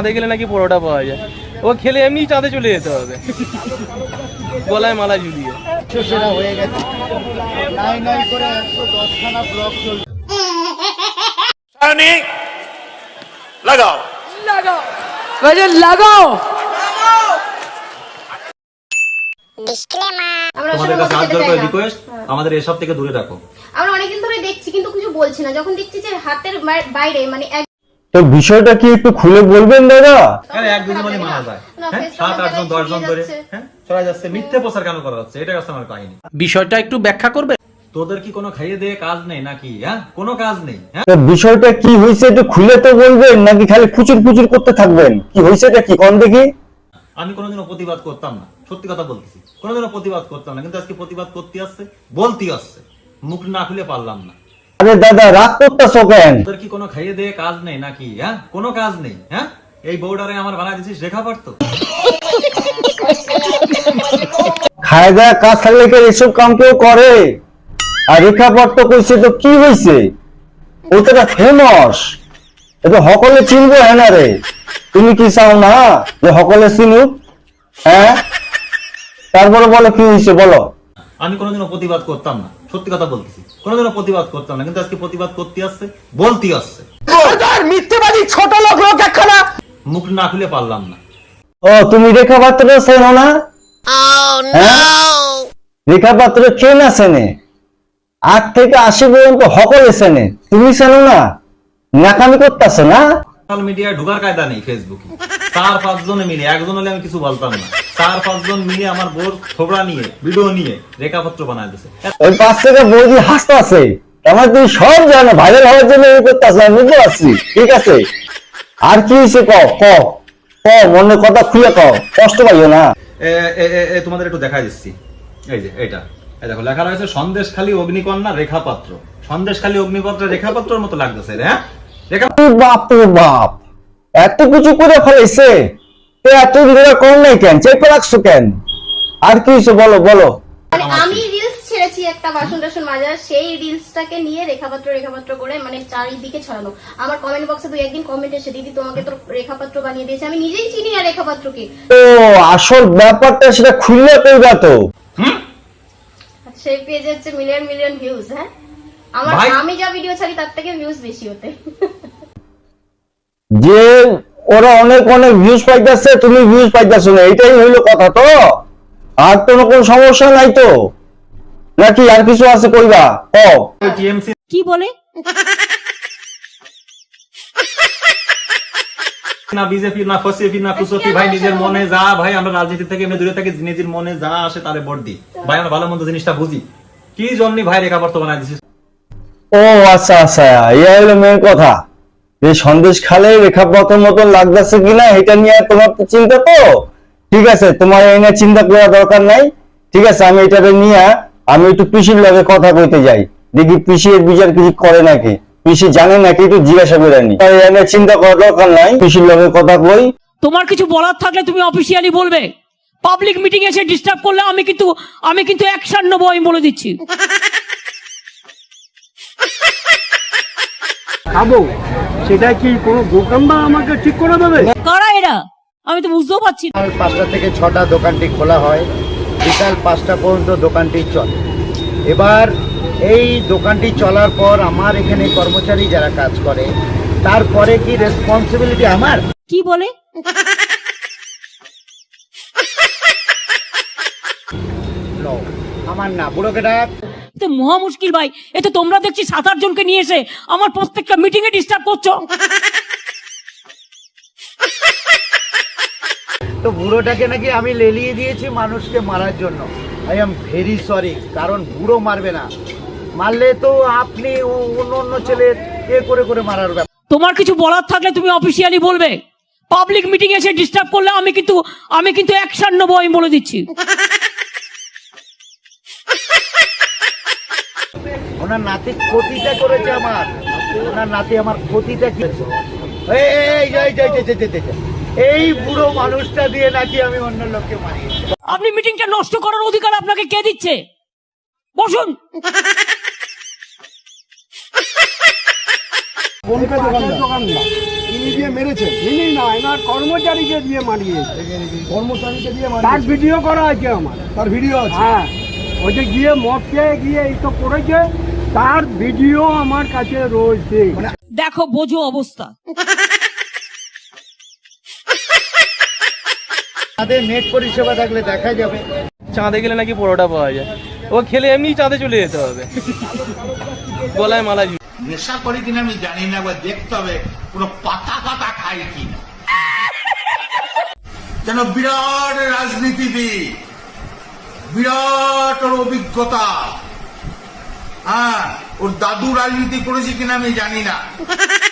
চাঁদে গেলে নাকি পরোটা পাওয়া যায়। ও খেলে এমনি চাঁদে চলে যেতে হবে। গলায় মালা ঝুলিয়ে। আমাদের এসব থেকে দূরে রাখো আমরা অনেকদিন ধরে দেখছি কিন্তু কিছু বলছি না। যখন দেখছি যে হাতের বাইরে মানে তো বিষয়টা কি একটু খুলে বলবেন দাদা? আরে এক দুজন মানে মানা যায়। হ্যাঁ? Facebook সাত আট জন দশ জন ধরে যাচ্ছে। হ্যাঁ? যাচ্ছে। মিথ্যে প্রচার কেন করা হচ্ছে? এটাই হচ্ছে আমার কাহিনী। বিষয়টা একটু ব্যাখ্যা করবে? তোদের কি কোনো খাইয়ে দিয়ে কাজ নেই নাকি হ্যাঁ? কোনো কাজ নেই হ্যাঁ? তো বিষয়টা কি হয়েছে একটু খুলে তো বলবেন নাকি খালি ফুচুর ফুচুর করতে থাকবেন? কি হয়েছেটা কি? কোন দেখি। আমি কোনোদিনও প্রতিবাদ করতাম না সত্যি কথা বলতেছি। কোনোদিনও প্রতিবাদ করতাম না কিন্তু আজকে প্রতিবাদ করতে আসছে বলতে আসছে। মুখ না খুলে পারলাম না। আরে দাদা রাগ করতেছ কেন? তোদের কি কোনো খাইয়ে দিয়ে কাজ নেই নাকি হ্যাঁ? কোনো কাজ নেই হ্যাঁ? এই বউডারে আমার বানাই দিছিস রেখা পারতো? খায় দেয়া কাজ থাকলে কি এসব কাম কেউ করে? আর রেখাপট্ট কইছে তো কি হয়েছে ও তো ফেমাস এটা সকলে চিনবো হ্যাঁ না রে? তুমি কি চাও না যে সকলে চিনুক? হ্যাঁ? তারপরে বলো কি হয়েছে বলো। আমি কোনোদিনও প্রতিবাদ করতাম না। সত্যি কথা বলতেছি। কোনোদিনও প্রতিবাদ করতাম না কিন্তু আজকে প্রতিবাদ করতে আসছে বলতে আসছে। মিথ্যেবাদী ছোট লোক লোক একখানা। মুখ না খুলে পারলাম না। ও তুমি রেখাপাত্র চেনো না? হ্যাঁ? রেখাপাত্র কে না চেনে? আট থেকে আশি পর্যন্ত সকলে চেনে। তুমি চেনো না? নাকামি করতেছ না? সোশ্যাল মিডিয়ায় ঢোকার কায়দা নেই ফেসবুকে চার পাঁচজনে মিলে একজন হলে আমি কিছু বলতাম না। চার পাঁচজন মিলে আমার বোর থোবড়া নিয়ে ভিডিও নিয়ে রেখাপত্র বানায় দিছে। ওই পাঁচ থেকে বৌদি হাসতে আছে। আমার তুমি সব জানো ভাইরাল হওয়ার জন্য এই করতেছ আমি বুঝতে পারছি। ঠিক আছে? আর কি হয়েছে ক ক ক মনের কথা খুলে ক কষ্ট পাইও না। তোমাদের একটু দেখা দিচ্ছি। এই যে এটা এই দেখো লেখা রয়েছে সন্দেশখালী অগ্নিকন্যা রেখাপাত্র। সন্দেশখালী অগ্নিপত্র রেখাপাত্রর মতো লাগতেছে রে, হ্যাঁ? রেখা বাপ রে বাপ এত কিছু করে ফেলেছে তো এত ভিডিও কম নাই কেন? চেপে রাখছো কেন? আর কি হয়েছে? বলো বলো। মানে আমি রিলস ছেড়েছি একটা বাসন টাসন মাজার সেই রিলসটাকে নিয়ে রেখাপাত্র রেখাপাত্র করে মানে চারিদিকে ছড়ানো। আমার কমেন্ট বক্সে দুই একদিন কমেন্ট এসে দিদি তোমাকে তো রেখাপাত্র বানিয়ে দিয়েছে। আমি নিজেই চিনি না রেখাপাত্রকে। ও আসল ব্যাপারটা সেটা খুললে কইবা তো। সেই পেজে হচ্ছে মিলিয়ন মিলিয়ন ভিউজ হ্যাঁ? আমার আমি যা ভিডিও ছাড়ি তার থেকে ভিউজ বেশি হতে। যে ওরা অনেক অনেক ভিউজ পাইতেছে তুমি ভিউজ পাইতেছো না এটাই হইল কথা তো। আর তো কোনো সমস্যা নাই তো। নাকি আর কিছু আছে কইবা? ক? টিএমসি কি বলে? না বিজেপি না ফসিপি না কুসপি ভাই নিজের মনে যা ভাই আমরা রাজনীতি থেকে এমনি দূরে থাকি নিজের মনে যা আসে তারে ভোট দিই। ভাই আমরা ভালো মন্দ জিনিসটা বুঝি। কি জন্য ভাই রেখা দিছিস ও আচ্ছা আচ্ছা ইয়া হলো মেন কথা। যে সন্দেশ খালে রেখাপথের মতন লাগতেছে কিনা এটা নিয়ে তোমার তো চিন্তা তো? ঠিক আছে, তোমার এই নিয়ে চিন্তা করা দরকার নাই। ঠিক আছে, আমি এটাকে নিয়ে আমি একটু পিসির লগে কথা কইতে যাই। দেখি পিসি এর বিচার কিছু করে নাকি? পিসি জানে নাকি একটু জিজ্ঞাসা করে নি। নিয়ে চিন্তা করার দরকার নাই, পিসির লগে কথা কই। তোমার কিছু বলার থাকলে তুমি অফিসিয়ালি বলবে। পাবলিক মিটিং এসে ডিস্টার্ব করলে আমি কিন্তু আমি কিন্তু অ্যাকশন নেব, আমি বলে দিচ্ছি। খাব? সেটা কি কোনো দোকানদার আমাকে ঠিক করে দেবে? কারা এরা? আমি তো বুঝতেও পারছি না। পাঁচটা থেকে ছটা দোকানটি খোলা হয়। বিকাল পাঁচটা পর্যন্ত দোকানটি চলে। এবার এই দোকানটি চলার পর আমার এখানে কর্মচারী যারা কাজ করে তারপরে কি রেসপন্সিবিলিটি আমার? কি বলে? No, আমার না বুড়োকে ডাক। তো মহা মুশকিল ভাই এ তো তোমরা দেখছি সাত আট জনকে নিয়ে এসে আমার প্রত্যেকটা মিটিং এ ডিস্টার্ব করছ। তো বুড়োটাকে নাকি আমি লেলিয়ে দিয়েছি মানুষকে মারার জন্য। আই এম ভেরি সরি কারণ বুড়ো মারবে না। মারলে তো আপনি ও- অন্য অন্য ছেলে এ করে করে মারার ব্যাপার। তোমার কিছু বলার থাকলে তুমি অফিসিয়ালি বলবে। পাবলিক মিটিং এসে ডিস্টার্ব করলে আমি কিন্তু আমি কিন্তু অ্যাকশন নেব আমি বলে দিচ্ছি। ওনার নাতি ক্ষতিটা করেছে আমার। ওনার নাতি আমার ক্ষতিটা কি এই বুড়ো মানুষটা দিয়ে নাকি আমি অন্য লোককে মারি আপনি মিটিংটা নষ্ট করার অধিকার আপনাকে কে দিচ্ছে? বসুন। কর্মচারীকে দিয়ে মারিয়েছে। কর্মচারীকে দিয়ে তার ভিডিও করা আছে আমার। তার ভিডিও আছে? হ্যাঁ। ওই যে গিয়ে মদ খেয়ে গিয়ে এই তো করেছে তার ভিডিও আমার কাছে রয়েছে। দেখো বোঝো অবস্থা। তাদের নেট পরিষেবা থাকলে দেখা যাবে। চাঁদে গেলে নাকি পরোটা পাওয়া যায়। ও খেলে এমনি চাঁদে চলে যেতে হবে। গলায় মালা নেশা করে কিনা আমি জানি না একবার দেখতে হবে পুরো পাতা পাতা খাই কিনা যেন বিরাট রাজনীতিবিদ বিরাট অভিজ্ঞতা। হ্যাঁ ওর দাদু রাজনীতি করেছে কিনা আমি জানি না।